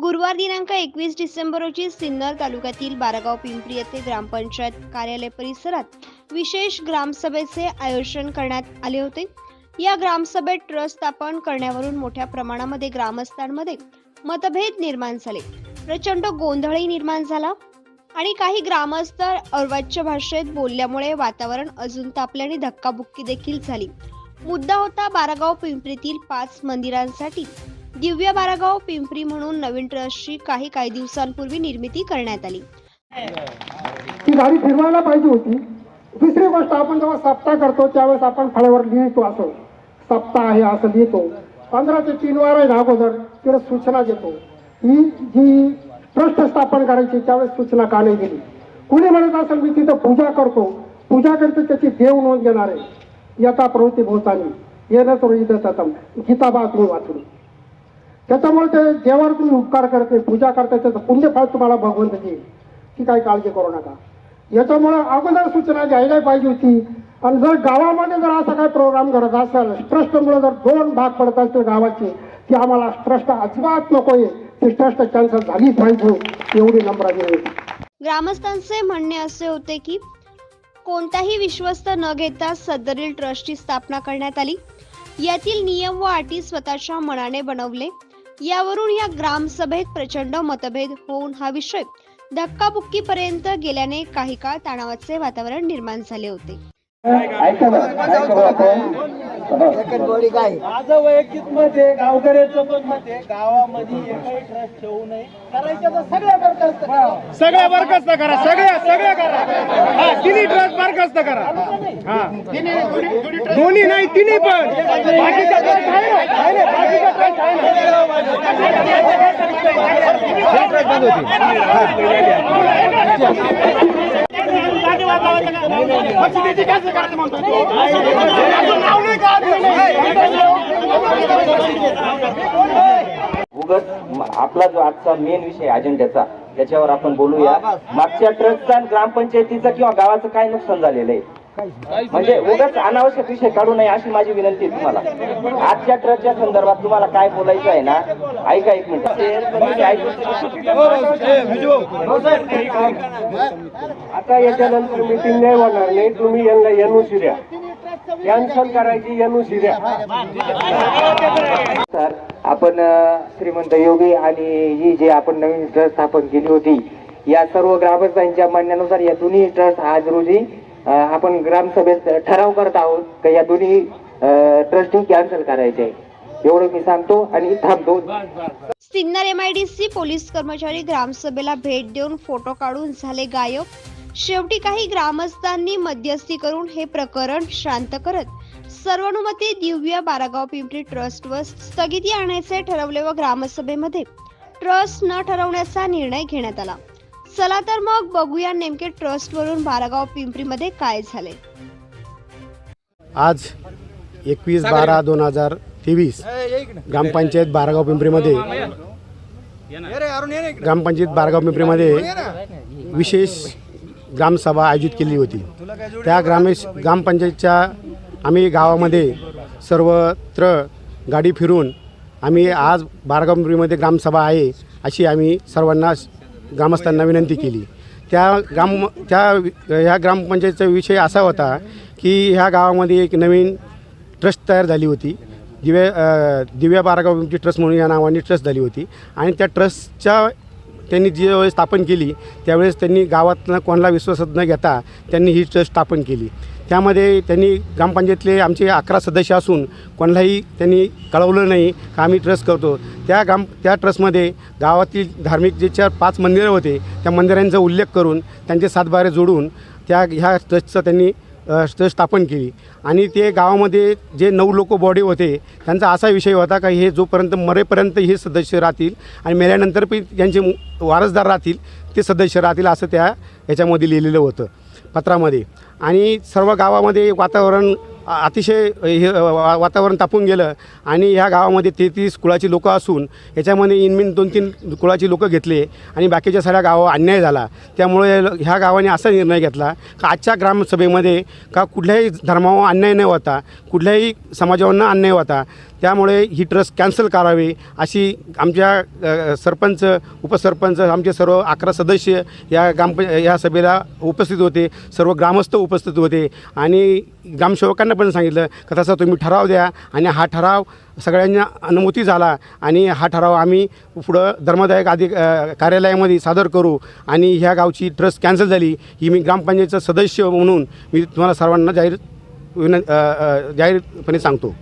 गुरुवार दिनांक एकवीस डिसेंबर रोजी सिन्नर तालुक्यातील बारागाव पिंपरी येथे ग्रामपंचायत कार्यालय परिसरात विशेष ग्रामसभेचे आयोजन करण्यात आले होते. या ग्रामसभेत ट्रस्ट स्थापन करण्यावरून मोठ्या प्रमाणामध्ये ग्रामस्थांमध्ये मतभेद निर्माण झाले. प्रचंड गोंधळही निर्माण झाला आणि काही ग्रामस्थ अर्वाच्य भाषेत बोलल्यामुळे वातावरण अजून तापल्याने धक्काबुक्की देखील झाली. मुद्दा होता बारागाव पिंपरीतील पाच मंदिरांसाठी. दिव्य बारागाव पिंपरी म्हणून नवीन ट्रस्टची काही काही दिवसांपूर्वी निर्मिती करण्यात आली. ती गाडी फिरवायला पाहिजे होती. दुसरी गोष्ट आपण जेव्हा सप्ताह करतो त्यावेळेस आपण फळ्यावर लिहितो असं. सप्ताह आहे असं लिहितो. पंधरा ते तीन वार आहे अगोदर तिला सूचना देतो. ही जी ट्रस्ट स्थापन करायची त्यावेळेस सूचना का नाही गेली कुणी म्हणत असेल मी तिथं पूजा करतो. पूजा करतो त्याची देव नोंद घेणार. आहे यथा प्रवृत्ती भोवतानी येणं तर इथं गीता तुम्ही वाचली त्याच्यामुळे ते देवावर तुम्ही उपकार करते पूजा करते त्याचं पुण्यफळ तुम्हाला भगवंत देईल ती काही काळजी करू नका. याच्यामुळं अगोदर सूचना द्यायला पाहिजे होती. आणि जर गावामध्ये जर असा काही प्रोग्राम करत असेल ट्रस्टमुळे जर दोन भाग पडत असतील गावाचे की आम्हाला ट्रस्ट अजिबात नको आहे. ती ट्रस्ट कॅन्सल झालीच पाहिजे एवढी नम्र ग्रामस्थांचे म्हणणे असे होते की कोणताही विश्वस्त न घेता सदरील ट्रस्टची स्थापना करण्यात आली. यातील नियम व अटी स्वतःच्या मनाने बनवले. यावरून या ग्रामसभेत प्रचंड मतभेद होऊन हा विषय धक्काबुक्कीपर्यंत गेल्याने काही काळ तणावाचे वातावरण निर्माण झाले होते. माझं वैयक्तिक मत आहे गावकऱ्याचं पण मत आहे गावामध्ये एकही ट्रस्ट ठेवू नये. करायचं तर सगळ्या बरखास्त करा. सगळ्या बरखास्त करा सगळ्या सगळ्या करा. तिन्ही ट्रस्ट बरखास्त करा. हा. दोन्ही नाही तिन्ही पण. बाकीचा ट्रस्ट आहे ना आहे ना बाकीचा ट्रस्ट आहे ना आपला जो आजचा मेन विषय अजेंड्याचा त्याच्यावर आपण बोलूया. मागच्या ट्रस्टचा ग्रामपंचायतीचा किंवा गावाचं काय नुकसान झालेलं आहे? म्हणजे उगाच अनावश्यक विषय काढू नये अशी माझी विनंती आहे तुम्हाला. आजच्या ट्रस्टच्या संदर्भात तुम्हाला काय बोलायचं आहे ना? ऐका एक मिनिट. तुम्ही आता याच्यानंतर मिटिंग नाही होणार नाही तुम्ही यांना एनओसी द्या कॅन्सल करायची एनओसी द्या. सर आपण श्रीमंत योगी आणि ही जी आपण नवीन ट्रस्ट स्थापन केली होती या सर्व ग्रामस्थांच्या म्हणण्यानुसार या दोन्ही ट्रस्ट आज रोजी आपण ग्रामसभेत ठराव करत आहोत का या दोन्ही ट्रस्टिंग कॅन्सल करायचे आहे. एवढं मी सांगतो आणि थांबतो. सिन्नर एमआयडीसी पोलीस कर्मचारी ग्रामसभेला भेट देऊन फोटो काढून झाले गायब. शेवटी काही ग्रामस्थांनी मध्यस्थी करून हे प्रकरण शांत करत सर्वानुमते दिव्य बारागाव पिंपरी ट्रस्टवर स्थगिती आणायचे ठरवले व ग्रामसभेमध्ये ट्रस्ट न ठरवण्याचा निर्णय घेण्यात आला. चला तर मग बघूया नेमके ट्रस्टवरून बारागाव पिंपरीमध्ये काय झाले. आज एकवीस बारा दोन हजार तेवीस ग्रामपंचायत बारागाव पिंपरीमध्ये ग्रामपंचायत बारागाव पिंपरीमध्ये विशेष ग्रामसभा आयोजित केली होती. त्या ग्रामेश ग्रामपंचायतच्या आम्ही गावामध्ये सर्वत्र गाडी फिरून आम्ही आज बारागाव ग्रामसभा आहे अशी आम्ही सर्वांना ग्रामस्थांना विनंती केली. त्या ग्राम त्या ह्या ग्रामपंचायतचा विषय असा होता की ह्या गावामध्ये एक नवीन ट्रस्ट तयार झाली होती. दिव्या दिव्या बारागाव ट्रस्ट म्हणून या नावाने ट्रस्ट झाली होती. आणि त्या ट्रस्टच्या त्यांनी जी वेळेस स्थापन केली त्यावेळेस त्यांनी गावातनं कोणाला विश्वासात न घेता त्यांनी ही ट्रस्ट स्थापन केली. त्यामध्ये त्यांनी ग्रामपंचायतले आमचे अकरा सदस्य असून कोणालाही त्यांनी कळवलं नाही का आम्ही ट्रस्ट करतो. त्या ग्राम त्या ट्रस्टमध्ये गावातील धार्मिक जे चार पाच मंदिरं होते त्या मंदिरांचा उल्लेख करून त्यांचे सातबारे जोडून त्या ह्या ट्रस्टचं त्यांनी अ, स्थापन केली. आणि ते गावामध्ये जे नऊ लोक बॉडी होते त्यांचा असा विषय होता का हे जोपर्यंत मरेपर्यंत हे सदस्य राहतील आणि मेल्यानंतर पण त्यांचे वारसदार राहतील ते सदस्य राहतील असं त्या ह्याच्यामध्ये लिहिलेलं होतं पत्रामध्ये. आणि सर्व गावामध्ये वातावरण अतिशय हे वा- वातावरण तापून गेलं. आणि ह्या गावामध्ये तेहतीस कुळाची लोकं असून याच्यामध्ये इनमिन दोन तीन कुळाची लोकं घेतले आणि बाकीच्या सगळ्या गावावर अन्याय झाला. त्यामुळे ह्या गावाने असा निर्णय घेतला का आजच्या ग्रामसभेमध्ये का कुठल्याही धर्मावर अन्याय न होता कुठल्याही समाजावर अन्याय होता त्यामुळे ही ट्रस्ट कॅन्सल करावी अशी आमच्या सरपंच उपसरपंच आमचे सर्व अकरा सदस्य या ग्राम या सभेला उपस्थित होते. सर्व ग्रामस्थ उपस्थित होते. आणि ग्रामसेवकांना पण सांगितलं का तसा तुम्ही ठराव द्या आणि हा ठराव सगळ्यांना अनुमती झाला आणि हा ठराव आम्ही पुढं धर्मदायक अधिक कार्यालयामध्ये सादर करू आणि ह्या गावची ट्रस्ट कॅन्सल झाली ही मी ग्रामपंचायतचा सदस्य म्हणून मी तुम्हाला सर्वांना जाहीर विन जाहीरपणे सांगतो.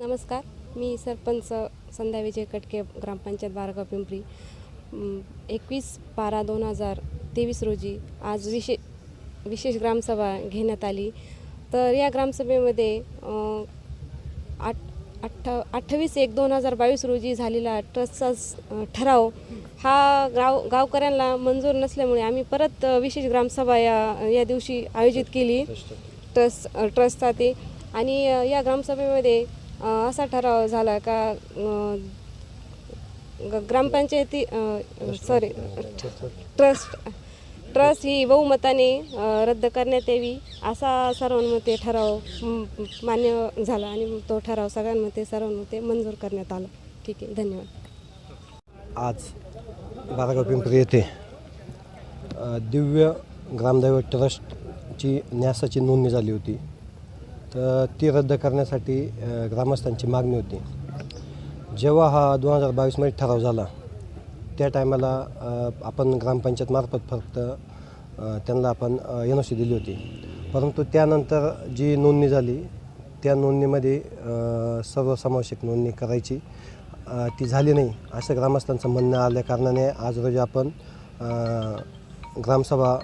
नमस्कार मी सरपंच संध्या विजय कटके ग्रामपंचायत बारगाव पिंपरी. एकवीस बारा दोन हजार तेवीस रोजी आज विशे विशेष ग्रामसभा घेण्यात आली. तर या ग्रामसभेमध्ये आठ अठ्ठा अठ्ठावीस एक दोन हजार बावीस रोजी झालेला ट्रस्टचा ठराव हा गाव गावकऱ्यांना मंजूर नसल्यामुळे आम्ही परत विशेष ग्रामसभा या या दिवशी आयोजित केली. ट्रस्ट ट्रस्टचा ते. आणि या ग्रामसभेमध्ये असा ठराव झाला का ग- ग्रामपंचायती सॉरी ट्रस्ट ट्रस्ट ही बहुमताने रद्द करण्यात यावी असा सर्वांमध्ये ठराव मान्य झाला आणि तो ठराव सगळ्यांमध्ये सर्वांमध्ये मंजूर करण्यात आला. ठीक आहे धन्यवाद. आज बारागाव पिंपरी येथे दिव्य ग्रामदैवत ट्रस्टची न्यासाची नोंदणी झाली होती. तर ती रद्द करण्यासाठी ग्रामस्थांची मागणी होती. जेव्हा हा दोन हजार बावीसमध्ये ठराव झाला त्या टायमाला आपण ग्रामपंचायतमार्फत फक्त त्यांना आपण एन ओ सी दिली होती. परंतु त्यानंतर जी नोंदणी झाली त्या नोंदणीमध्ये सर्वसमावेशक नोंदणी करायची ती झाली नाही असं ग्रामस्थांचं म्हणणं आल्या कारणाने आज रोजी आपण ग्रामसभा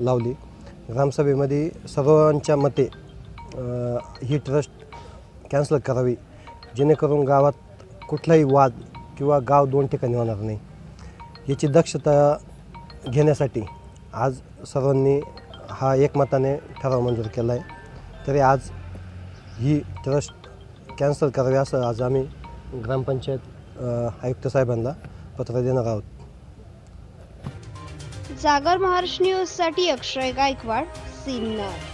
लावली. ग्रामसभेमध्ये सर्वांच्या मते ही ट्रस्ट कॅन्सल करावी जेणेकरून गावात कुठलाही वाद किंवा गाव दोन ठिकाणी होणार नाही. याची दक्षता घेण्यासाठी आज सर्वांनी हा एकमताने ठराव मंजूर केला आहे तरी आज ही ट्रस्ट कॅन्सल करावी असं आज आम्ही ग्रामपंचायत आयुक्त साहेबांना पत्र देणार आहोत. जागर महाराष्ट्र न्यूजसाठी अक्षय गायकवाड सिन्नर.